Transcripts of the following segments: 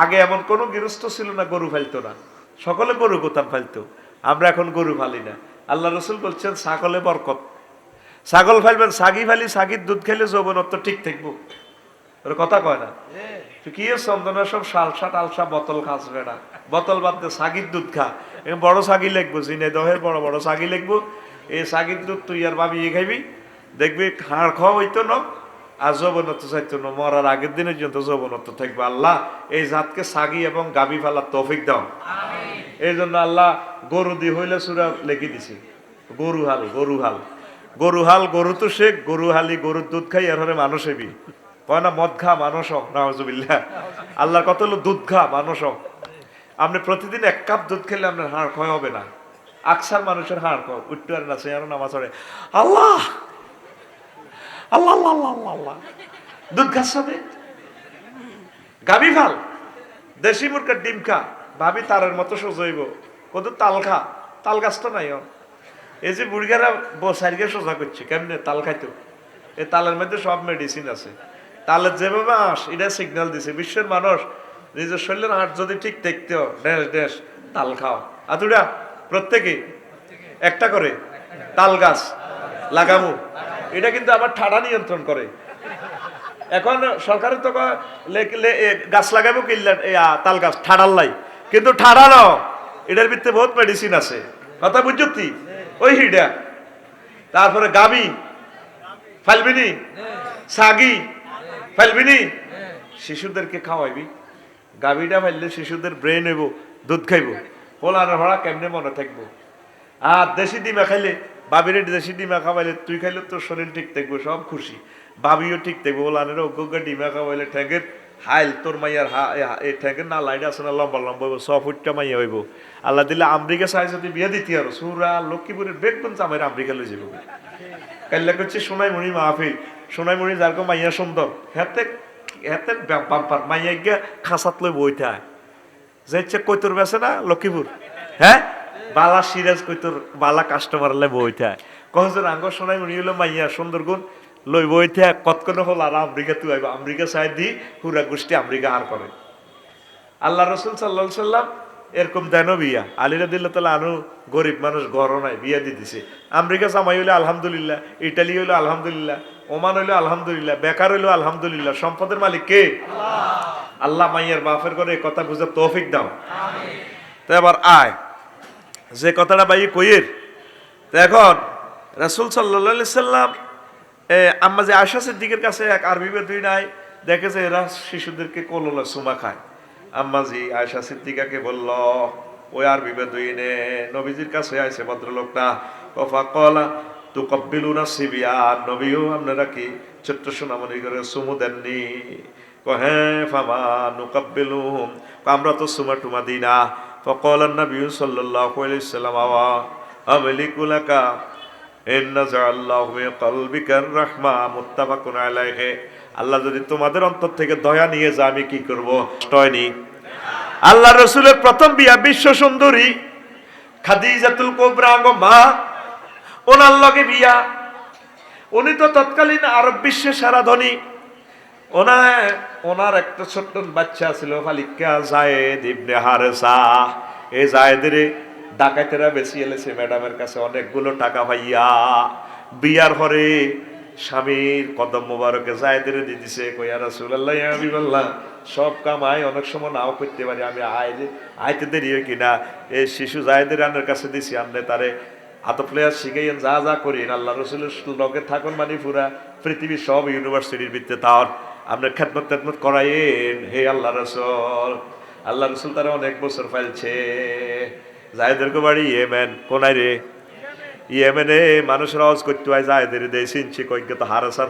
আগে এমন কোনো গৃহস্থ ছিল না, গরু ফেলতো না। সকলে গরু কোথান ফেলতো। আমরা এখন গরু ফালি না। আল্লাহ রসুল বলছেন, ছাগলে বরকত। ছাগল ফাইলবেন সাগি ফালি, সাগির দুধ খেলে যৌবনত্ব ঠিক থাকব। ওর কথা কয় না? কি এর চন্দনা সব সালসা টালসা বোতল খাসবে না বোতল বাদ দিয়ে সাগির দুধ খা। বড় সাগি লিখব, জিনে দহের বড় বড় সাগি লিখব। এই সাগির দুধ তুই আর ভাবি খাইবি। দেখবি হাড় খাওয়া হইতো না। আর যৌবনত্ব চাইতো না মরার আগের দিনের জন্য যৌবনত্ব থাকবে। আল্লাহ এই জাতকে সাগি এবং গাবি ফেলার তৌফিক দাও। এই জন্য আল্লাহ গরু দি হইলে সুরা লেখি দিছি গরু হাল গরু হাল। গরু হাল গরু তো শেখ গরু হালি গরুর দুধ খাই এর হরে মানুষ হেবি। কয় না মদ খা মানুষ হোক নাহজুবিল্লাহ আল্লাহর কত হলো দুধ খা মানুষ হোক আপনি প্রতিদিন এক কাপ দুধ খেলে আপনার হাড় ক্ষয় হবে না। আকসার মানুষের হাড় ক্ষয় উঠতে পারে না সে আরও নামাজ আল্লাহ! আল্লাহ আল্লাহ আল্লাহ আল্লাহ দুধ খাস হবে গাবি ভালো? দেশি মুরগের ডিম খা। ভাবি তারের মতো সোজইব কত তাল খা। তাল গাছ তো নাই। এই যে মুরগেরা বসাইকে সোজা করছে, কেমনে তাল খাইতো? এই তালের মধ্যে সব মেডিসিন আছে। তালের যেভাবে আস এটা সিগন্যাল দিছে। বিশ্বের মানুষ, নিজের শরীরের হাট যদি ঠিক দেখতে ড্যাস ড্যাস তাল খাও। আতুরা প্রত্যেকে একটা করে, তাল গাছ, লাগামু। এটা কিন্তু আবার ঠাডা নিয়ন্ত্রণ করে। এখন সরকারের তো গাছ লাগাবো কিনলেন তাল গাছ, ঠাডার লাই। কিন্তু ঠাডা ন এটার ভিতরে বহুত মেডিসিন আছে। কথা বুঝছি ওই হিডা। তারপরে গাবি, ফালবিনি, সাগি, ফালবিনি। শিশুদেরকে খাওয়াইবি। গাবিটা ফাইলে শিশুদের ব্রেন হইব, দুধ খাইব। পোলানো হড়া কেমনে মনে থাকব? আর দেশি ডিমা খাইলে বাবিরে দেশি ডিমা খাওয়াইলে তুই খাইলে তোর শরীর ঠিক থাকব, সব খুশি। বাবিও ঠিক থাকব ওলানের অজ্ঞ ডিমা খাওয়াইলে ঠ্যাঙ্গের হাইল তোর মাইয়ার এই ঠ্যাঙ্গের না লাইট আছে না লম্বা লম্বা হইব ছ ফুটটা মাইয়া হইব। আল্লাহ দিলে আমেরিকা সাইজ যদি বিয়ে দিতে আর, সুরা লক্ষ্মীপুরের বেগুন চামের আমেরিকা লই যাব কাল্লা করছে সোনাইমণি মাহফিল। সোনাইমণি যার কো মাইয়া সুন্দর হেতে হেতে বাম্পার, মাইয়া গিয়া খাসাত লই বইতে হয় যে ইচ্ছে কৈতর বেছে না, লক্ষ্মীপুর? হ্যাঁ? বালা সিরাজ কৈতর বালা কাস্টমার লাই বইতে কহজন আঙ্গ সোনাই মনি হলো মাইয়া সুন্দর গুণ। লই বইতে কতক্ষণ হল আর আমেরিকা তুই আইব? আমেরিকা সাইড দি হুরা গোষ্ঠী আমেরিকা আর করে। আল্লাহ রসুল সাল্লাহ সাল্লাম এরকম দেন বিয়া। আলিরা দিল্লা তালা আনু গরিব মানুষ ঘরও নাই বিয়া দিয়ে দিছে আমেরিকা জামাই হইলে আলহামদুলিল্লাহ ইটালি হইল আলহামদুলিল্লাহ ওমান হইল আলহামদুলিল্লাহ বেকার হইল আলহামদুলিল্লাহ। সম্পদের মালিক কে? আল্লাহ। মাইয়ার বাফের করে কথা বুঝে তৌফিক দাও। তো এবার আয়। যে কথাটা ভাই কইয়ের, তো এখন রাসুল সাল্লাহ সাল্লাম আম্মা যে আশা সিদ্দিকের কাছে এক আরবি বেদুই নাই, দেখে যে এরা শিশুদেরকে কোলোলা সুমা খায়। আম্মাজি আয়সা সিদ্দিকাকে বলল, ওই আরবি বেদুইনে নবীজির কাছে আইছে ভদ্রলোকটা। কফা কলা তু কব্বিলু না সিবিয়া নবীও আপনারা কি ছোট্ট সোনামণি করে সুমু দেননি? হ্যাঁ ফামা নুকাব্বিলুহুম। ক আমরা তো সুমা টুমা দিই না। ফকল নবী সাল্লাল্লাহু আলাইহি সাল্লাম আওয়া আমলিকু লাকা ইন্না জাআল্লাহু ফি কলবিকার রাহমা মুত্তাফাকুন আলাইহি আল্লাহ যদি তোমাদের অন্তর থেকে দয়া নিয়ে যা আমি কি করব? টয়নি আল্লাহ রসুলের প্রথম বিয়া বিশ্ব সুন্দরী। খাদিজাতুল কোবরা গো মা, ওনার লগে বিয়া। উনি তো তৎকালীন আরব বিশ্বে সারা ধনী। ওনার ওনার একটা ছোট্ট বাচ্চা ছিল ফালিকা জায়েদ ইবনে হারেসা। এই জায়েদের ডাকাতেরা বেশি এলেছে ম্যাডামের কাছে, অনেকগুলো টাকা ভাইয়া। বিয়ার হরে স্বামীর কদম মোবারকে জায়েদের দিয়ে দিছে কইয়া রাসূলুল্লাহ, ইয়া হাবিবাল্লাহ, সব কাম আয়, অনেক সময় নাও করতে পারি, আমি আয় যে আইতে দেরি কিনা? এই শিশু জায়েদের আনের কাছে দিছি আনলে তারে আত প্লেয়ার শিখাইয়েন, যা যা করেন আল্লাহ রসুলের লগে থাকুন মানে পুরা পৃথিবীর সব ইউনিভার্সিটির ভিত্তে তার আপনার খেদমত তেদমত করাইন হে আল্লাহ রসল, আল্লাহ রসুল তারা অনেক বছর ফেলছে জায়দেরকে বাড়ি ইয়েমেন, কোনায় রে? ইয়েমেনে মানুষের আওয়াজ করতে হয়, জায়দের দে, সিনছি কই তো হারাসার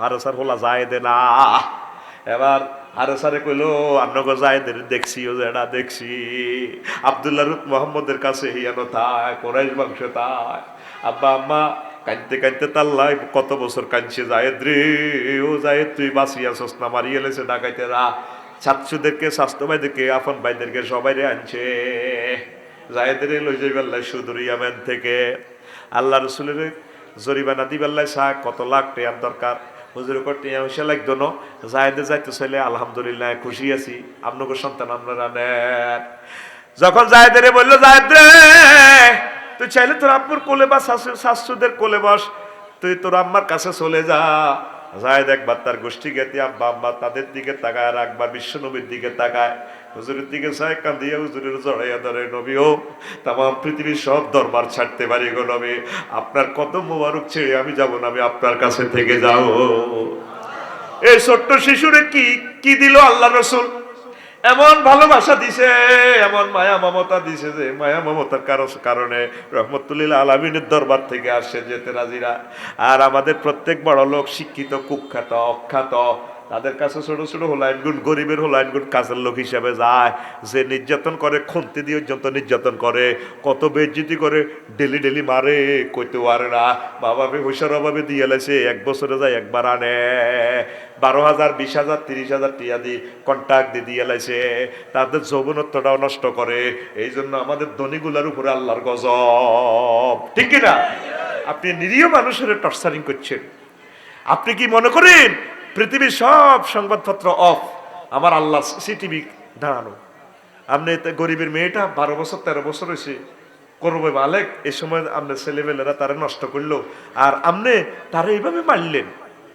হারাসার হোলা যায় দে না। এবার হারেসারে কইলো আন্নগো জায়দের দেখছি ও যেটা দেখছি। আবদুল্লাহ রুত মোহাম্মদের কাছে হিয়ানো থাক কোরাইশ বংশ থাক আব্বা, আম্মা কাঁদতে কাঁদতে তাল্লাই কত বছর কাঁদছে জায়েদ রে? ও জায়েদ, তুই বাঁচিয়া সস্তা মারি এলেছে ডাকাইতে রা। ছাত্রদেরকে, স্বাস্থ্য ভাইদেরকে, আপন ভাইদেরকে সবাই রে আনছে। জায়েদের লই যাইবেল্লাই সুদূর ইয়ামেন থেকে। আল্লাহ রসুলের জরিমানা দিবেল্লাই শাহ কত লাখ টেয়ার দরকার। হুজুর করতে পয়সা লাগতো না? জায়দে যাইতে চাইলে আলহামদুলিল্লাহ খুশি আছি। আপনাকে সন্তান আপনারা নেন। যখন জায়দের বলল, জায়দ তুই চাইলে তোর আব্বুর কোলে বা শাশু শাশুদের কোলে বস। তুই তোর আম্মার কাছে চলে যা। জায়দ একবার তার গোষ্ঠী গেতে আব্বা আম্মা তাদের দিকে তাকায় আর একবার বিশ্ব নবীর দিকে তাকায়। হুজুরের দিকে চায় কাঁদিয়ে হুজুরের জড়াইয়া ধরে, নবী ও তাম পৃথিবীর সব দরবার ছাড়তে পারি গো নবী। আপনার কত মোবারক ছেড়ে আমি যাব না, আমি আপনার কাছে থেকে যাও এই ছোট্ট শিশুরে কি কি দিল আল্লাহ রসুল? এমন ভালোবাসা দিছে, এমন মায়া মমতা দিছে যে মায়া মমতার কারো- কারণে রহমতুল্লিল আলমিনের দরবার থেকে আসে যেতে রাজিরা আর আমাদের প্রত্যেক বড় লোক শিক্ষিত, কুখ্যাত, অখ্যাত তাদের কাছে ছোট ছোট হোলাইন গুণ গরিবের হোলাইন গুণ কাজের লোক হিসাবে যায়। যে নির্যাতন করে, খন্তি দিয়ে পর্যন্ত নির্যাতন করে, কত বেজ্জিতি করে ডেলি ডেলি মারে, কইতে পারে না। বাবা পয়সার অভাবে দিয়ে এলেছে এক বছরে যায় একবার আনে। বারো হাজার, বিশ হাজার, তিরিশ হাজার টিয়া দি কন্ট্যাক্ট দিয়ে দিয়ে এলাইছে তাদের যৌবনত্বটাও নষ্ট করে। এই জন্য আমাদের ধনীগুলার উপরে আল্লাহর গজব। ঠিক না আপনি নিরীহ মানুষের টর্চারিং করছেন। আপনি কি মনে করেন পৃথিবীর সব সংবাদপত্র অফ আমার আল্লাহ সিটিভি দাঁড়ানো। আপনি গরিবের মেয়েটা, বারো বছর, তেরো বছর হয়েছে। করবে বালেক এ সময় আপনার ছেলেমেয়েরা তারা নষ্ট করল। আর আপনি তারা এইভাবে মারলেন।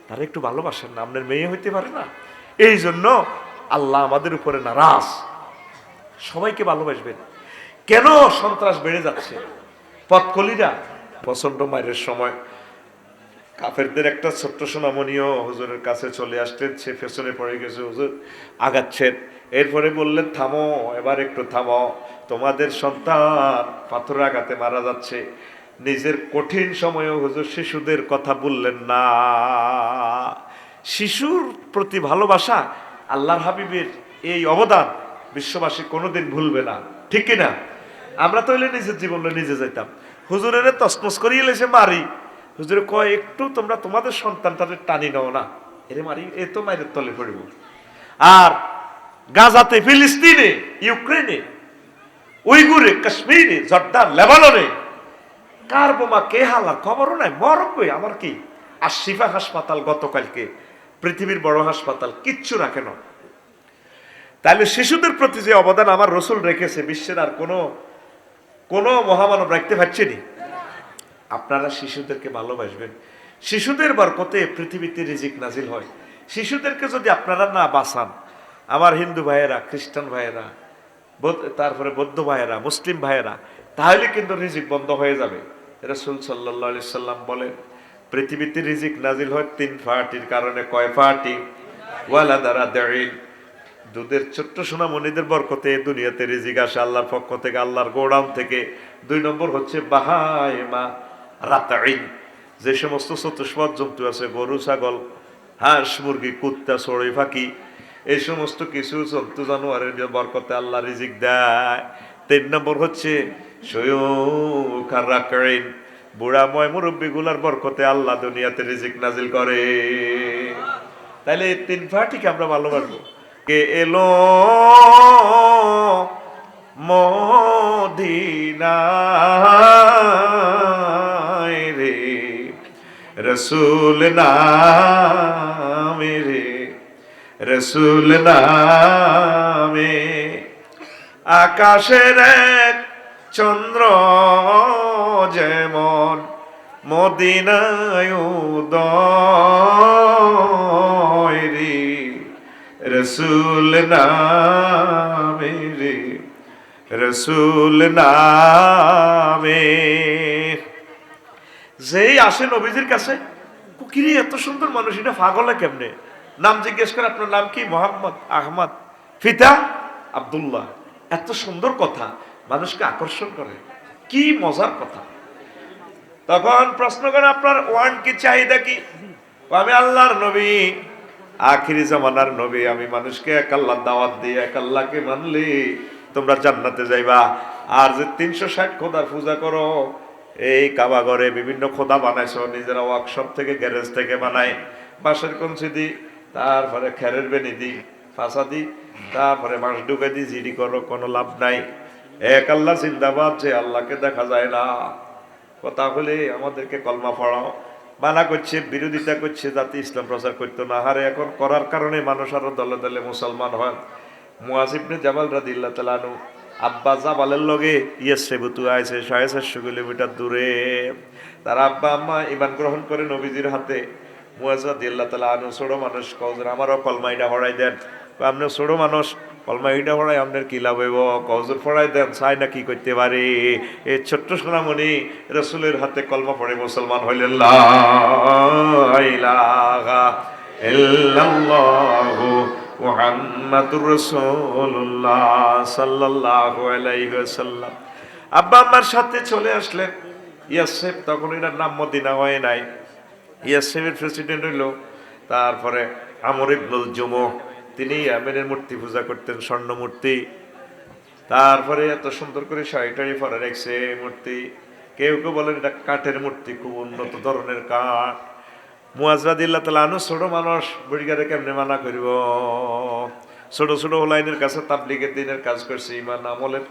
তারা একটু ভালোবাসেন না, আপনার মেয়ে হইতে পারে না। এই জন্য আল্লাহ আমাদের উপরে নারাজ। সবাইকে ভালোবাসবেন। কেন সন্ত্রাস বেড়ে যাচ্ছে? পথকলিরা প্রচণ্ড মায়ের সময় কাফেরদের একটা ছোট্ট সোনামণিও হুজুরের কাছে চলে আসতেন, সে পেছনে পড়ে গেছে, হুজুর আগাচ্ছেন। এরপরে বললেন, থামো, এবার একটু থামো। তোমাদের সন্তান পাথর আঘাতে মারা যাচ্ছে। নিজের কঠিন সময়েও হুজুর শিশুদের কথা বললেন না। শিশুর প্রতি ভালোবাসা আল্লাহর হাবিবের এই অবদান বিশ্ববাসী কোনোদিন ভুলবে না। ঠিক কিনা? আমরা তো নিজের জীবনে নিজে যাইতাম। হুজুরের তসমস করিয়ে এসে মারি। হুজুরে কয়, একটু তোমরা তোমাদের সন্তানটাদের টানি নাও না। এরে মারি, এ তো মায়ের তলে পড়িব। আর গাজাতে, ফিলিস্তিনে, ইউক্রেনে, উইগুরে, কাশ্মীরে জর্দান লেবাননে, কার বোমা, কে হালা খবরও নাই মরকই আমার কি? আর শিফা হাসপাতাল গতকালকে, পৃথিবীর বড় হাসপাতাল, কিচ্ছু রাখে না। তাহলে শিশুদের প্রতি যে অবদান আমার রসুল রেখেছে, বিশ্বের আর কোনো কোনো মহামানব রাখতে পারছে পারছেনি আপনারা শিশুদেরকে ভালোবাসবেন। শিশুদের বরকতে পৃথিবীতে রিজিক নাজিল হয়। শিশুদেরকে যদি আপনারা না বাঁচান, আমার হিন্দু ভাইয়েরা, খ্রিস্টান ভাইয়েরা তারপরে বৌদ্ধ ভাইয়েরা, মুসলিম ভাইয়েরা, তাহলে কিন্তু রিজিক বন্ধ হয়ে যাবে। রসুল সাল্লাহ আলি সাল্লাম বলেন, পৃথিবীতে রিজিক নাজিল হয় তিন ফাটির কারণে। কয় ফাটি? ওয়ালা দ্বারা দেড়িন দুধের ছোট্ট সোনামণিদের বরকতে দুনিয়াতে রিজিক আসে আল্লাহর পক্ষ থেকে, আল্লাহর গোড়াম থেকে। দুই নম্বর হচ্ছে বাহায়মা রাতাইন। যে সমস্ত চতুষ্পদ জন্তু আছে, গরু, ছাগল, হাঁস, মুরগি, কুত্তা, চড়ই, ফাঁকি, এই সমস্ত কিছু জন্তু, জানোয়ারের বরকতে আল্লাহ রিজিক দেয়। তিন নম্বর হচ্ছে সয়ুখারাকাইন বুড়া ময় মুরব্বী গুলার বরকতে আল্লাহ দুনিয়াতে রিজিক নাজিল করে। তাহলে এই তিন ফাটিকে আমরা ভালো ভালোবাসবো। কে এলো মদিনায়? রে রসুল নামে রে, রসুল নামে। আকাশের এক চন্দ্র যেমন মদিনায় রে, রসুল নামে রে, রসুল নামে। যেই আসে নবীজির কাছে কুকিরি এত সুন্দর মানুষ, এটা পাগলে কেমনে? নাম জিজ্ঞেস করে, আপনার নাম কি? মোহাম্মদ আহমদ ফিতা আব্দুল্লাহ। এত সুন্দর কথা, মানুষকে আকর্ষণ করে। কি মজার কথা। তখন প্রশ্ন করে, আপনার ওয়ান কি, চাহিদা কি? আমি আল্লাহর নবী। আখিরি জামানার নবী, আমি মানুষকে এক আল্লাহ দাওয়াত দিই এক আল্লাহকে মানলি তোমরা জান্নাতে যাইবা। আর যে তিনশো ষাট খোদার পূজা করো এই কাবাগরে বিভিন্ন খোদা বানাইছো, নিজেরা ওয়ার্কশপ থেকে গ্যারেজ থেকে বানায় বাঁশের কঞ্চি দি, তারপরে খেরের বেনি দি, ফাঁসা দি, তারপরে মাছ ঢুকে দি, জিডি করো, কোনো লাভ নাই। এক আল্লাহ জিন্দাবাদ, যে আল্লাহকে দেখা যায় না। কথা হলে আমাদেরকে কলমা পড়াও। মানা করছে, বিরোধিতা করছে যাতে ইসলাম প্রচার করতো না। হারে এখন করার কারণে মানুষ আরও দলে দলে মুসলমান হয়। মুয়াজিবনে জামাল রাদিল্লাহ তালানু আব্বা জাবালের লগে ইয়েসে বুতু আইছে, সাড়ে চারশো কিলোমিটার দূরে। তার আব্বা আম্মা ইমান গ্রহণ করে নবীজির হাতে। মুয়াজা দিল্লা তালা আনু ছোড়ো মানুষ কৌজর আমারও কলমাইটা হরাই দেন। আপনি ছোড়ো মানুষ, কলমাইটা হরাই আপনার কি লাভ হইব? কৌজর ফড়াই দেন, চাই না কি করতে পারে? এই ছোট্ট সোনামণি রসুলের হাতে কলমা পড়ে, মুসলমান হইলেন, লা ইলাহা ইল্লাল্লাহু মুহাম্মাদুর রাসূলুল্লাহ সাল্লাল্লাহু আলাইহি ওয়াসাল্লাম। আব্বা আম্মার সাথে চলে আসলেন। ইয়াসেফ, তখন এটার নাম মদিনা হয় নাই। ইয়াসেফের প্রেসিডেন্ট হইল, তারপরে আমর ইবনুল জুমু তিনি আমেনের মূর্তি পূজা করতেন, স্বর্ণ মূর্তি। তারপরে এত সুন্দর করে শাড়ি টাড়ি পরে রেখছে মূর্তি। কেউ কেউ বলেন এটা কাঠের মূর্তি, খুব উন্নত ধরনের কাঠ। মুয়াজরাদিল্লাহ তালা আনু ছোট মানুষ, বুড়িগারে কেমনে মানা করিব? ছোট ছোট হোলাইনের কাছে তাবলিগের দিনের কাজ করছে, ইমান আমলের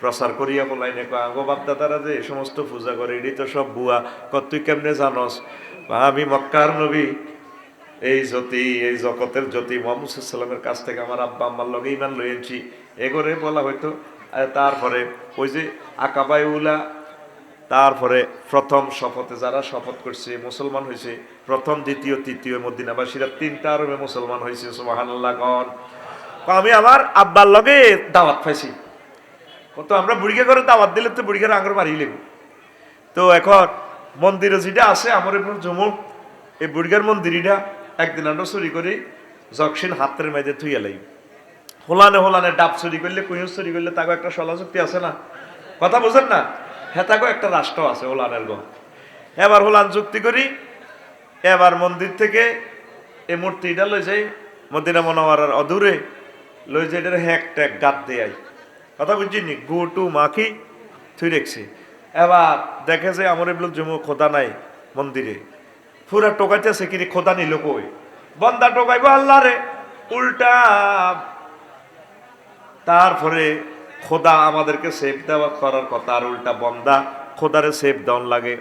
প্রচার করিয়া হোলাইনে আগো বাপদাদারা যে এই সমস্ত পূজা করে এটি তো সব বুয়া, কত তুই কেমনে জানস? আমি মক্কার নবী, এই জ্যোতি, এই জগতের জ্যোতি, মোহাম্মদ সাল্লামের কাছ থেকে আমার আব্বা, আম্মার লগে ইমান লইয়েছি। এগোরে বলা হয়তো তারপরে ওই যে আকাবাই উলা তারপরে প্রথম শপথে যারা শপথ করছে, মুসলমান হয়েছে, প্রথম, দ্বিতীয়, তৃতীয় মদিনাবাসীরা তিনটা আরবে মুসলমান হয়েছে, সুবহানাল্লাহ কন। আমি আমার আব্বার লগে দাওয়াত পাইছি। কত আমরা বুড়িকে করে দাওয়াত দিলে তো বুড়িকে আঙুর মারিয়ে লেব। তো এখন মন্দিরে যেটা আছে, আমার এবার জমুক, এই বুড়িগার মন্দিরটা একদিন আমরা চুরি করি জকসিন হাতের মেয়েদে থুইয়া লাই। হোলানে হোলানে ডাব চুরি করলে কুইও চুরি করলে তাকে একটা সলাযুক্তি আছে না? কথা বোঝেন না? তাকে একটা রাষ্ট্র আছে হোলানের গো। এবার হোলান যুক্তি করি, এবার মন্দির থেকে এই মূর্তিটা লই যাই, মদিনা মনোয়ারার অদূরে, লই যাই এটার হ্যাক ট্যাক গাত দেয় কথা বুঝছিনি গু, টু, মাখি, থুই রেখছি। এবার দেখে যে আমার এগুলো জমু খোদা নাই মন্দিরে। পুরা টোকাইতেছে কিরে খোদা নিল কই? বন্দা টোকাইব আল্লাহ রে উল্টা, তারপরে খোদা আমাদেরকে সেফ দেওয়া করার কথা, আর উল্টা বন্দা খোদারে সেফ দেওয়ান লাগে।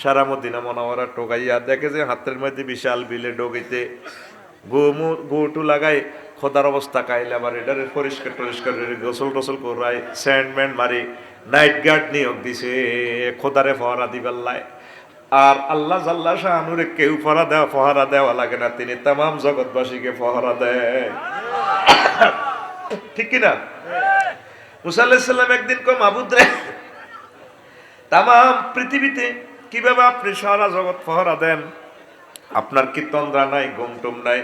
সারা মদিনা মনোহরা টোকাইয়া দেখে যে হাতের মধ্যে বিশাল বিলে ডোগিতে গোমু, গোটু লাগাই খোদার অবস্থা কাইলে আবার এটারে পরিষ্কার টরিষ্কার করে গোসল টোসল করাই স্যান্ডম্যান মারি নাইট গার্ড নিয়োগ দিছে, খোদারে ফহরা দিবেল্লায় আর আল্লাহ জাল্লা শাহানুরে কেউ ফহরা দেওয়া ফহরা দেওয়া লাগে না, তিনি তাম জগৎবাসীকে ফহরা দেয়। ঠিক কিনা? মুসা আলাহিসাল্লাম একদিন কম আবুদ রে তাম পৃথিবীতে কীভাবে আপনি সারা জগৎ ফহরা দেন? আপনার কি তন্দ্রা নাই, ঘুমটুম নাই?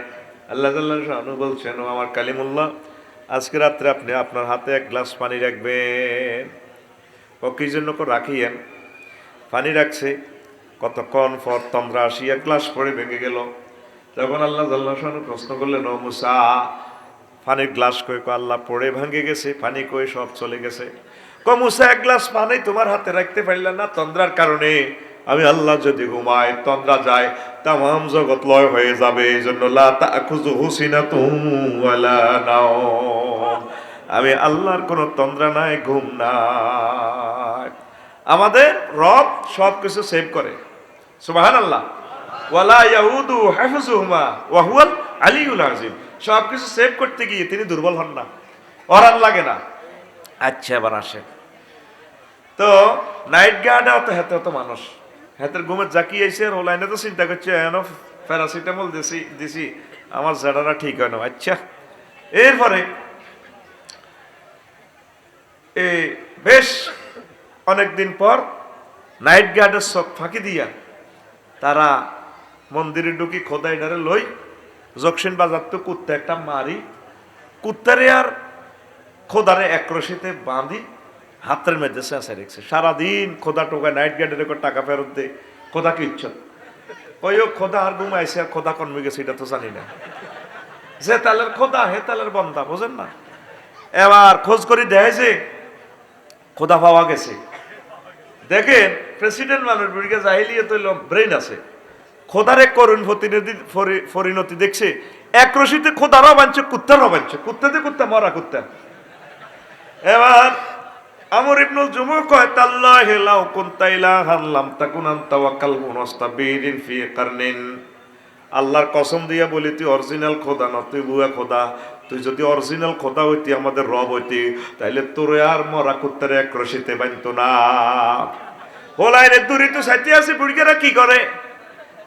আল্লাহ শাহানু বলছেন আমার কালিমুল্লাহ, আজকে রাত্রে আপনি আপনার হাতে এক গ্লাস পানি রাখবেন। ও কি জন্য রাখিয়েন? পানি রাখছে, কতক্ষণ পর তন্দ্রা এক গ্লাস পরে ভেঙে গেল। তখন আল্লাহ জাল্লাহ প্রশ্ন করলেন, ও মুসা পানির গ্লাস কই কো আল্লাহ পড়ে ভাঙে গেছে, পানি কই সব চলে গেছে। ক মুসা এক গ্লাস পানি তোমার হাতে রাখতে পারলে না তন্দ্রার কারণে। আমি আল্লাহ যদি ঘুমাই, তন্দ্রা যায় তাম জগৎ লয় হয়ে যাবে। এই জন্য আমি আল্লাহর কোনো তন্দ্রা নাই, ঘুম নাই। আমাদের রব সব কিছু সেভ করে। সুবাহান আল্লাহ ওয়ালা ইয়াউদু হাফিজুহুমা, ওয়া হুয়াল আলিউল আযীম। সব কিছু সেভ করতে গিয়ে তিনি দুর্বল হন না। অরান লাগে না। আচ্ছা এবার আসেন। তো নাইট গার্ডে অত হেতে অত মানুষ। হেতের ঘুমের জাকি আইসে আর ওলাইনে তো চিন্তা করছে, এন প্যারাসিটামল দিছি দিছি, আমার জেডারা ঠিক হয় না। আচ্ছা এরপরে এ বেশ অনেকদিন পর নাইট গার্ডের চোখ ফাঁকি দিয়া তারা মন্দিরে ঢুকি খোদাই ডারে লই জকসিন বাজার তো কুত্তা একটা মারি। কুত্তারে আর খোদারে এক রশিতে বাঁধি, হাতের মধ্যে চেঁচা রেখেছে। সারাদিন খোদা টোকা নাইট গার্ডের করে টাকা ফেরত দে খোদা কি ইচ্ছত? ওই খোদা আর ঘুমাইছে, আর খোদা কর্মে গেছে, এটা তো জানি না। যে তালের খোদা, হে তালের বন্দা, বোঝেন না? এবার খোঁজ করি দেয় যে খোদা পাওয়া গেছে। দেখেন প্রেসিডেন্ট মানুষ বিড়িকে জাহিলিয়ে তো ব্রেন আছে। খোদার এক করুণ প্রতিনিধি পরি- পরিণতি দেখছে। এক রশিতে খোদারও বাঞ্ছে কুত্তারও বাঞ্ছে কুত্তাতে কুত্তা, মরা কুত্তা। এবার আমর ইবনুল জুমু কয়, তাল্লাহি লাউ কুনতা ইলাহান লাম তাকুন আনতা ওয়া কালবুন ওয়াস্তাবিরিন ফি কারনিন। আল্লাহর কসম দিয়া বলি, তুই অরিজিনাল খোদা না, তুই বুয়া খোদা। তুই যদি অরিজিনাল খোদা হইতি, আমাদের রব হইতি, তাইলে তোরে আর মরা কুত্তারে এক রশিতে বানতো না। হোলাইনে দূরি তো সাইতে আছে বুড়িকেরা কি করে?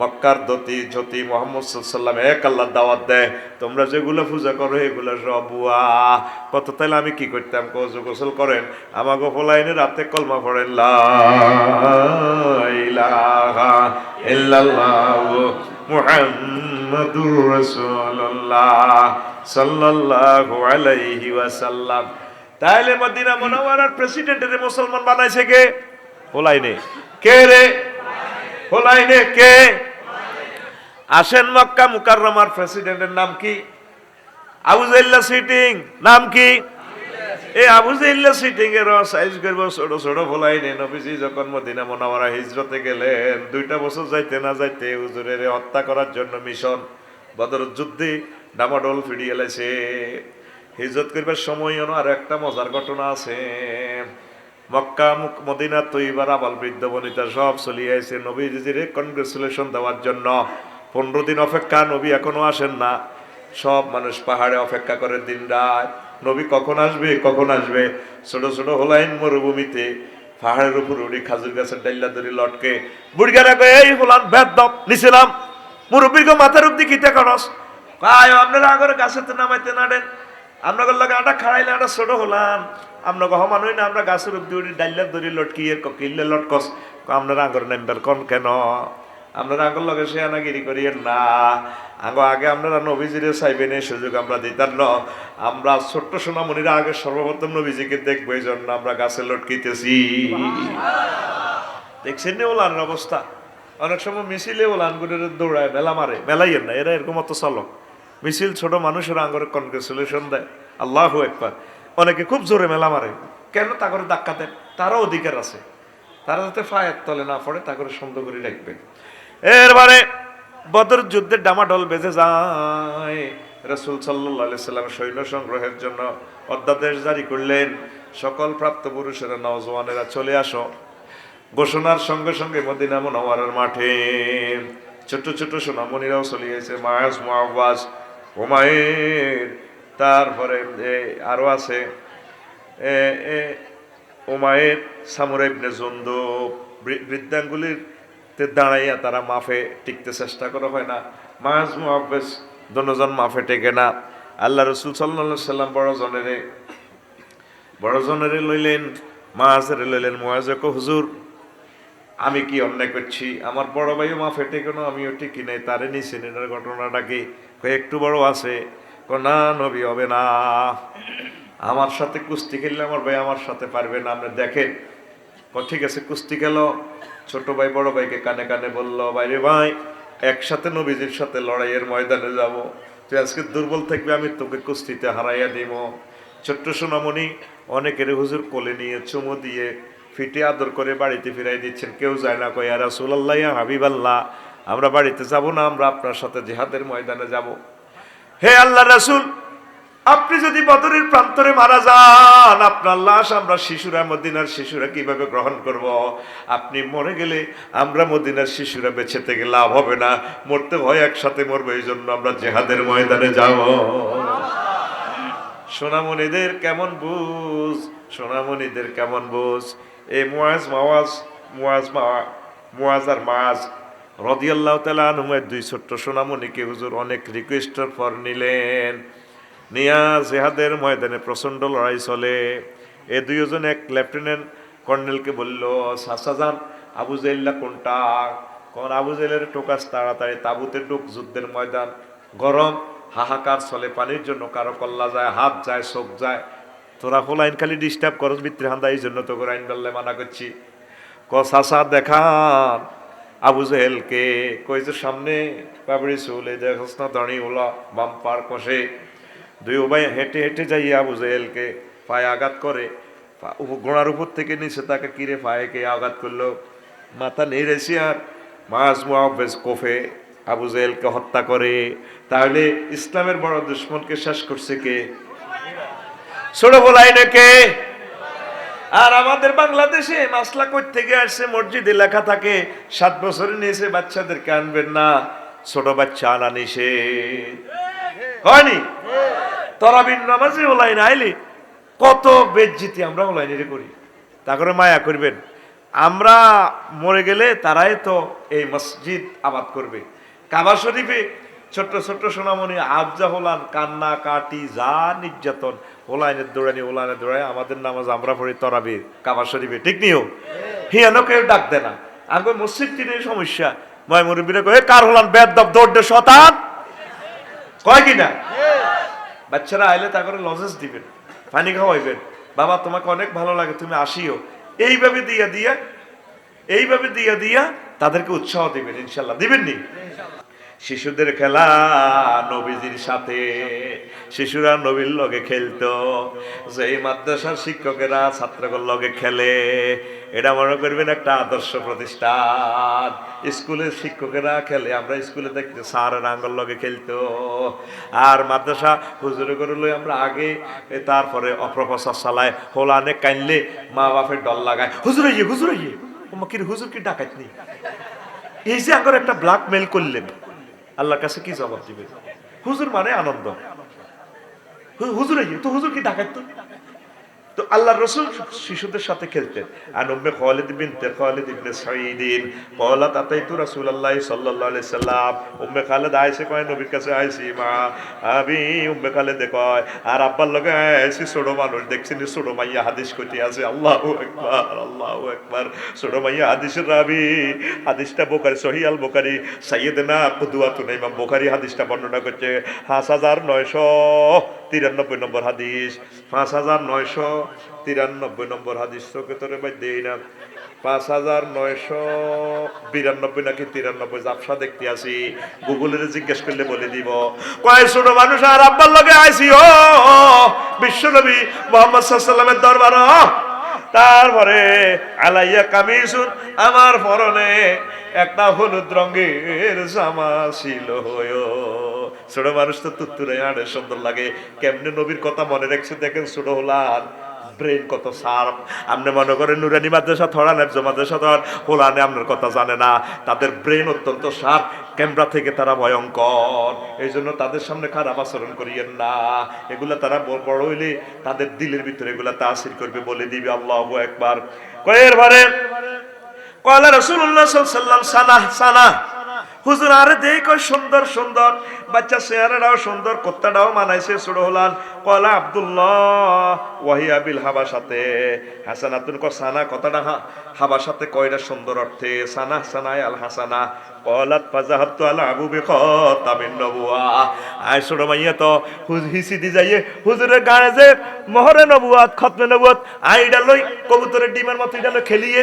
মক্কার দতি, জ্যোতি মোহাম্মদ সাল্লাম এক আল্লাহ দাওয়াত দেয়, তোমরা যেগুলো পূজা করো, এগুলো সব বুয়া কত তাইলে আমি কি করতাম? কজু গোসল করেন আমাকে ফলাইনে রাতে কলমা পড়েন মুহাম্মাদুর রাসূলুল্লাহ সাল্লাল্লাহু আলাইহি ওয়াসাল্লাম। তাহলে মদিনা মুনাওয়ারার প্রেসিডেন্টের মুসলমান বানাইছে কে? হোলাইনে কে রে? হোলাইনে কে? আসেন মক্কা মুকাররমার প্রেসিডেন্টের নাম কি? আবুজাইল্লা সিটিং, নাম কি? এই আবুজাইল্লা সিটিং এর সাইজ করব ছোট ছোট হোলাইনে। নবীজি যখন মদিনা মুনাওয়ারা হিজরতে গেলেন, দুইটা বছর যাইতে না যাইতে হুজুরের হত্যা করার জন্য মিশন বদর যুদ্ধে ডামাডোল ফিরিয়ে এলাইছে হিজরত করবার সময় আর একটা মজার ঘটনা আছে। মক্কা, মুক মদিনা, তৈবার, আবাল বৃদ্ধ বনিতা সব চলিয়ে আইছে। নবীজিরে কনগ্রেচুলেশন দেওয়ার জন্য পনেরো দিন অপেক্ষা, নবী এখনও আসেন না। সব মানুষ পাহাড়ে অপেক্ষা করে দিন রাত। নবী কখন আসবে? কখন আসবে? ছোট ছোট হোলাইন মরুভূমিতে পাহাড়ের উপর উড়ি খাজুর গাছের ডাইলা ধরি লটকে, বুড়িগারা কয়ে এই হোলান ভেদ দপ নিছিলাম। মুরব্বীর মাথার উপদি কিতে করস? আয় আপনারা আগরে গাছেতে নামাইতে নাড়েন আপনাকে লাগে আটা খাড়াইলে আটা ছোট হলাম। আমরা হমান হই না, আমরা গাছের উপদি উড়ি, ডাইলা ধরি লটকিয়ে কিনলে লটকস। আপনারা আগর নেমবেন কন কেন? আপনারা আগর লগে সে আনাগিরি করিয়েন না। আগে আগে আপনারা নবীজিরে চাইবেন এই সুযোগ আমরা দিতাম না। আমরা ছোট্ট সোনামণিরা আগে সর্বপ্রথম নবীজিকে দেখব এই জন্য আমরা গাছে লটকিতেছি। দেখছেন না ওলানের অবস্থা? অনেক সময় মিছিলে ওলানগুলোর দৌড়ায়, মেলা মারে, মেলাইয়ের না, এরা এরকম অত চালক। মিছিল ছোট মানুষের আঙ্গরে কনগ্রেচুলেশন দেয়। আল্লাহ একবার। অনেকে খুব জোরে মেলা মারে। কেন তা করে ধাক্কা দেন তারও অধিকার আছে। তারা যাতে ফায়ের তলে না পড়ে, তা করে করে রাখবে। এরবারে বদর যুদ্ধের ডামাডোল বেজে যায়। রসুল সাল্লাহ সাল্লাম সৈন্য সংগ্রহের জন্য অধ্যাদেশ জারি করলেন। সকল প্রাপ্ত পুরুষেরা নওজওয়ানেরা চলে আসো। ঘোষণার সঙ্গে সঙ্গে মদিনা মনোয়ারার মাঠে। ছোট ছোট সোনামণিরাও চলে গেছে মায়াস মহাবাস হুমায়ের তারপরে এ, আরও আছে। উমায়ের সামুরা ইবনে জন্দ বৃদ্ধাঙ্গুলির দাঁড়াইয়া তারা মাফে টিকতে চেষ্টা করা হয় না। মায়াজ মুহাব্বেস দনজন মাফে টেকে না। আল্লাহ রসুল সাল্লা সাল্লাম বড় জনেরে লইলেন মাহাজেরে লইলেন মহাজে কো হুজুর আমি কি অন্যায় করছি? আমার বড় ভাইও মা ফেটে কেন আমিও টিকি নেই তারে এটার ঘটনাটা কি? একটু বড় আছে। না নবী হবে না। আমার সাথে কুস্তি খেললে আমার ভাই আমার সাথে পারবে না। আপনি দেখেন। ঠিক আছে, কুস্তি খেল। ছোট ভাই, বড় ভাইকে কানে কানে বলল বাইরে ভাই, একসাথে নবীজির সাথে লড়াইয়ের ময়দানে যাব। তুই আজকে দুর্বল থাকবে, আমি তোকে কুস্তিতে হারাইয়া দিব। ছোট্ট সোনামণি অনেকের হুজুর কোলে নিয়ে চুমু দিয়ে ফিটে আদর করে বাড়িতে ফিরাই দিচ্ছেন। কেউ যায় না কই আর সুলাল্লাহ হাবিব আল্লাহ আমরা বাড়িতে যাব না, আমরা আপনার সাথে জেহাদের ময়দানে যাব। হে আল্লাহ রাসূল, আপনি যদি বদরের প্রান্তরে মারা যান, আপনার লাশ আমরা শিশুরা, মদিনার শিশুরা কীভাবে গ্রহণ করব? আপনি মরে গেলে আমরা মদিনার শিশুরা বেঁচে থেকে লাভ হবে না। মরতে হয় একসাথে মরবো এই জন্য আমরা জেহাদের ময়দানে যাব। সোনামণিদের কেমন বুঝ? সোনামণিদের কেমন বুঝ? এই মুয়াজ মাওয়াজ, মুয়াজ মাওয়া মুয়াজ আর মাজ রদিয়াল্লাহ তালা আনুমের দুই ছোট্ট সোনামণিকে হুজুর অনেক রিকোয়েস্টের পর নিলেন। নিয়া জেহাদের ময়দানে প্রচণ্ড লড়াই চলে। এ দুইজন এক লেফটেন্যান্ট কর্নেলকে বলল সাসাজান আবু জাইল্লা কোনটা? কোন, আবু জাইলের টোকাস তাড়াতাড়ি তাবুতে ঢুক যুদ্ধের ময়দান গরম, হাহাকার চলে, পানির জন্য কারও কল্লা যায়, হাত যায় চোখ যায়। তোরা হল আইন খালি ডিস্টার্ব করস ভিতরে হান্দা, এই জন্য তোকে আইন বললে মানা করছি। ক সাসা দেখান। আবু জেহেলকে কইছে সামনে পাবড়ি চুল এই দেখছ না দাঁড়ি ওলা বাম্পার কষে দুই উবাই হেঁটে হেঁটে যাই আবু জেহেলকে পায়ে আঘাত করে। ঘোড়ার উপর থেকে নিচে তাকে কিরে পায়ে কে আঘাত করল? মাথা নেড়েছি আর মাস মুহাফেজ কোফে আবু জেহেলকে হত্যা করে। তাহলে ইসলামের বড় দুশ্মনকে শেষ করছে কে? ছোট বলাই কে? আর আমাদের বাংলাদেশে মাসলা কই থেকে আসছে মসজিদে লেখা থাকে, সাত বছরের নিয়েছে বাচ্চাদেরকে আনবেন না, ছোট বাচ্চা আনা নিষে হয়নি? তরাবিন নামাজে ওলাই না, আইলি? কত বেজ্জিতি আমরা ওলাই নিয়ে করি। তা করে মায়া করবেন। আমরা মরে গেলে তারাই তো এই মসজিদ আবাদ করবে। কাবা শরীফে ছোট্ট ছোট্ট সোনামণি, আবজা হোলান, কান্না, কাটি, যা নির্যাতন। হোলাইনের দৌড়ানি, হোলাইনের দৌড়ায় আমাদের নামাজ আমরা পড়ি তরাবি কাবা শরীফে। ঠিক নিও? হিয়ানো কেউ ডাক দে না। আগে মসজিদ টিনের সমস্যা? ময় মুরব্বীরা কয়ে কার হলান? বেদ দব, দৌড় শতান কয় কিনা বাচ্চারা আইলে তা করে লজেস দিবেন, পানি খাওয়াইবেন। বাবা, তোমাকে অনেক ভালো লাগে, তুমি আসিও। এইভাবে দিয়া দিয়া, এইভাবে দিয়া দিয়া তাদেরকে উৎসাহ দিবেন, ইনশাল্লাহ। দিবেন নি শিশুদের খেলা নবীজির সাথে। শিশুরা নবীর লগে খেলতো। যেই মাদ্রাসার শিক্ষকেরা ছাত্রগুলোর লগে খেলে, এটা মনে করবেন একটা আদর্শ প্রতিষ্ঠান। স্কুলের শিক্ষকেরা খেলে, আমরা স্কুলে দেখতে স্যারের আঙ্গল লগে খেলতো। আর মাদ্রাসা হুজুরে করে লই আমরা আগে তারপরে অপ্রফেসর চালায়, হোলানে কাইনলে মা বাপের ডল লাগায়, হুজুর ইয়ে হুজুর হুজুর কি ডাকাত এই যে আঙ্গর একটা ব্ল্যাকমেল করলেন। আল্লাহর কাছে কি জবাব দিবে? হুজুর মানে আনন্দ। হুজুর তো হুজুর কি ডাকাত তো আল্লাহ রসুল শিশুদের সাথে খেলতেন। আর উম্মে খালিদ বিনতে খালিদ ইবনে সাইদিন তাতাই তো রাসূলুল্লাহ সাল্লাল্লাহু আলাইহি সাল্লাম। উম্মে খালিদ আয়েশা কয়, নবীর কাছে আইছি মা। আমি উম্মে খালিদ কয়, আর আব্বার লগে আইছি ছোট মানুষ। দেখছেন ছোট মাইয়া হাদিস কইতে আছে। আল্লাহু আকবার আল্লাহু আকবার। ছোট মাইয়া হাদিস রাবি। হাদিসটা বুখারী সহিহ আল বুখারী। সাইয়েদনা কুদওয়াতুন ইমাম বুখারী হাদিসটা বর্ণনা করছে। 5993 নম্বর হাদিস। 5900 তিরানব্বই নম্বর হাদিস চোখে তোরে বাই দেই না। পাঁচ হাজার নয়শো বিরানব্বই নাকি তিরানব্বই জাপসা দেখতে আসি। গুগলের জিজ্ঞেস করলে বলে দিব। কয় ছোট মানুষ আর আব্বার লগে আইসি? ও, বিশ্বনবী মোহাম্মদ সাল্লামের দরবার। তারপরে, আলাইয়া কামিসুন আমার পরনে একটা হলুদ রঙের জামা ছিল। ছোট মানুষ তো তুত্তুরে আড়ে সুন্দর লাগে। কেমনে নবীর কথা মনে রাখছে দেখেন ছোট হলার ব্রেন কত সার্প আপনি মনে করেন নুরানি মাদ্রাসা থরা ন্যায্য মাদ্রাসা থর হোলানে আপনার কথা জানে না। তাদের ব্রেন অত্যন্ত সার্প ক্যামেরা থেকে তারা ভয়ঙ্কর। এই জন্য তাদের সামনে খারাপ আচরণ করিয়েন না। এগুলা তারা বড় হইলে তাদের দিলের ভিতরে এগুলা তাসির করবে বলে দিবে আল্লাহ একবার কয়ের বারে কয়লা রসুল্লাহ সাল্লাম সানা সানা হুজুর, আরে দেই কয় সুন্দর সুন্দর। বাচ্চা চেহারাটাও সুন্দর, কোত্তাটাও মানাইছে ছোট হলান কয়লা আব্দুল্লাহ, ওয়াহিয়া বিল হাবা সাথে হাসানাতুন ক সানা, কথাটা হাবা সাথে কয়টা সুন্দর অর্থে? সানা সানায় আল হাসানা। কলাত ফাজাহাবতু আলা আবু বেকর তামিন নবুয়া। আয় ছোট মাইয়া তো হিসি দি যাইয়ে হুজুরের গায়ে যে মহরে নবুয়াত, খতমে নবুয়াত, আইডা লই কবুতরের ডিমের মতো ইডা লই খেলিয়ে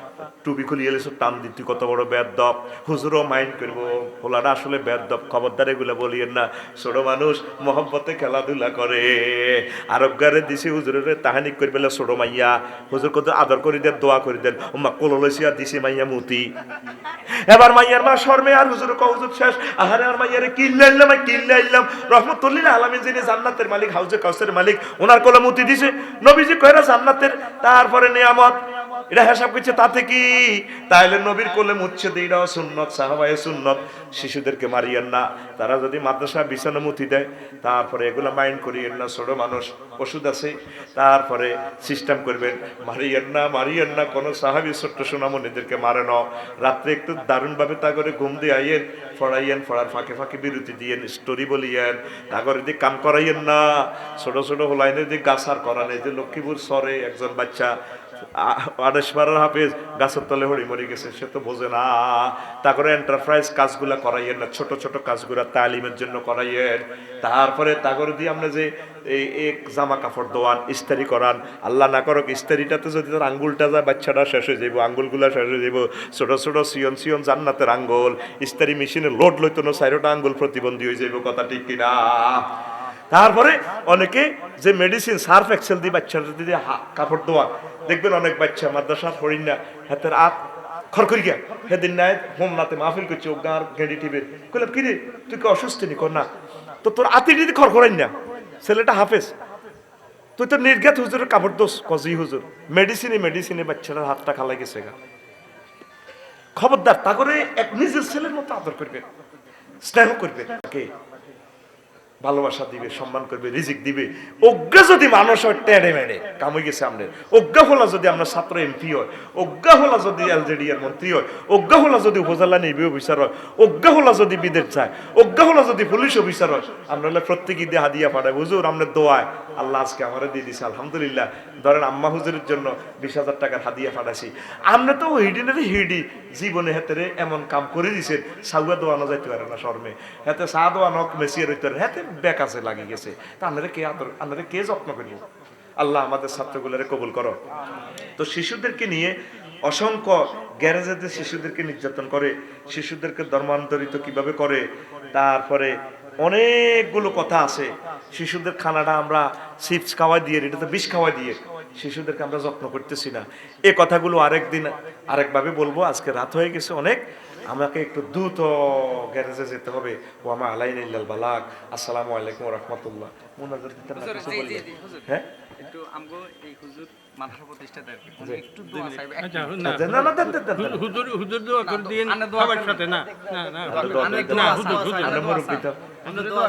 টুপি খুলিয়ে এলে টান দি, তুই কত বড় বেদ দপ হুজুরও মাইন্ড করব হোলাটা আসলে বেদ দপ খবরদার এগুলো বলিয়েন না। ছোট মানুষ মহব্বতে খেলাধুলা করে। আরবগারে দিছি হুজুরের তাহানিক করে পেলে ছোট মাইয়া। হুজুর কত আদর করে দেন, দোয়া করে দেন। উম্মা কোললসিয়া দিছি মাইয়া মুতি। এবার মাইয়ার মা শর্মে আর হুজুর ক হুজুর শেষ। আহারে আর মাইয়ারে কিল্লাইলাম আর কিল্লাইলাম রহমতুল্লিল আলামিন যিনি জান্নাতের মালিক, হাউজে কাউসের মালিক ওনার কোলে মুতি দিছে। নবীজি কয়রা জান্নাতের, তারপরে নিয়ামত। এটা হিসাব করছে তাতে কি? তাহলে নবীর কোলে মুচ্ছে দিইরাও সুন্নত, সাহাবায়ে সুন্নত। শিশুদেরকে মারিয়েন না। তারা যদি মাদ্রাসা বিছানা মুতি দেয়, তারপরে এগুলো মাইন্ড করিয়েন না, ছোট মানুষ, ওষুধ আছে। তারপরে সিস্টেম করবেন, মারিয়েন না মারিয়েন না, কোনো সাহাবি ছোট্ট সোনামণিদেরকে মারে ন রাত্রে একটু দারুণভাবে তা করে ঘুম দিয়ে আইয়েন, ফড়াইয়েন, ফড়ার ফাঁকে ফাঁকে বিরতি দিয়েন, স্টোরি বলিয়েন তা করে দিয়ে কাম করাইয়েন না, ছোট ছোট হোলাইনে দিয়ে গাছার করান যে লক্ষ্মীপুর সরে একজন বাচ্চা হাফেজ, গাছের তলে হরি মরি গেছে, সে তো বোঝে না। তা করে এন্টারপ্রাইজ কাজগুলা করাইয়েন না, ছোট ছোট কাজগুলা তালিমের জন্য করাইয়েন। তারপরে দিয়ে আমরা যে এই এক জামা কাপড় দোয়ান, ইস্তারি করান, আল্লাহ না করক, ইস্তারিটাতে যদি তার আঙ্গুলটা যায়, বাচ্চাটা শেষ হয়ে যাইব, আঙ্গুলগুলা শেষ হয়ে যাইব। ছোট ছোট সিয়ন সিয়ন জান্নাতের আঙ্গুল, ইস্তারি মেশিনে লোড লইতো না, চাইরোটা আঙ্গুল প্রতিবন্ধী হয়ে যাইব, কথা ঠিক কিনা? তারপরে অনেকে যে মেডিসিন সার্ফ এক্সেল দিয়ে বাচ্চাটা দিয়ে কাপড় দোয়া দেখবেন অনেক বাচ্চা মাদ্রাসা হরিণ না, হাতের আত খরখরি গিয়া সেদিন নাই হোম নাতে মাহফিল করছে, ও গাঁর গেঁড়ি টিপে। কইলাম, কি রে, তুই কি অসুস্থ নি? কর না। তো তোর আতি দিদি খরখরাই না, ছেলেটা হাফেজ। তুই তো নির্ঘাত হুজুরের কাপড় দোষ, কজি হুজুর। মেডিসিনে মেডিসিনে বাচ্চাটার হাতটা খালাই গেছে গা। খবরদার, তা করে এক নিজের ছেলের মতো আদর করবে, স্নেহ করবে, তাকে ভালোবাসা দিবে, সম্মান করবে, রিজিক দিবে। অজ্ঞা যদি মানুষ হয় টেড়ে মেড়ে কামই গেছে আমাদের অজ্ঞা হলা যদি আমরা ছাত্র এমপি হয়, অজ্ঞা হলা যদি এলজেডি এর মন্ত্রী হয়, অজ্ঞা হলা যদি উপজেলা নির্বাহী অফিসার হয়, অজ্ঞা হলা যদি বিদেশ যায়, অজ্ঞা হলা যদি পুলিশ অফিসার হয়, আমরা প্রত্যেকে দিয়ে হাদিয়া পাঠায় বুঝুর আমরা দোয়ায়। আল্লাহ আজকে আমারে দিয়ে দিছে, আলহামদুলিল্লাহ। ধরেন আম্মা হুজুরের জন্য বিশ হাজার টাকার হাদিয়া ফাটাছি আমরা তো হিডিনের হিডি জীবনে হেতেরে এমন কাম করে দিছেন, সাউয়া দোয়ানো যাইতে পারে না শর্মে। হেতে চা দোয়ানো মেসিয়ে রইতে পারে, হেতে ব্যাক আছে, লাগি গেছে। তা আপনারা কে আদর আপনারা কে যত্ন করিব? আল্লাহ আমাদের ছাত্রগুলোরে কবুল করো। তো শিশুদেরকে নিয়ে অসংখ্য গ্যারেজেতে শিশুদেরকে নির্যাতন করে, শিশুদেরকে ধর্মান্তরিত কীভাবে করে, তারপরে অনেকগুলো কথা আছে। শিশুদের খানাটা আমরা চিপস খাওয়াই দিয়ে এটা তো বিষ খাওয়াই দিয়ে শিশুদেরকে আমরা যত্ন করতেছি না। এই কথাগুলো আরেকদিন আরেকভাবে বলব আজকে রাত হয়ে গেছে অনেক। আমাকে একটু দ্রুত গ্যারেজে যেতে হবে। ও আমার আলাইন ইল্লাল বালাক। আসসালামু আলাইকুম রহমতুল্লাহ। মুনাজাত দিতে না কিছু বললে? হ্যাঁ? একটু আমগো এই হুজুর মাদ্রাসা প্রতিষ্ঠাতা। একটু দোয়া চাইবে। আচ্ছা না না না দেন দেন দেন, দেন। হুজুর হুজুর দোয়া করে দিন আন্না দোয়া সাথে না না না। আন্না দোয়া আন্না করেন। একটু না, দোয়া হুজুর, চাওয়া হুজুর। চাই, আমরা মুরব্বি তো। চাই। দোয়া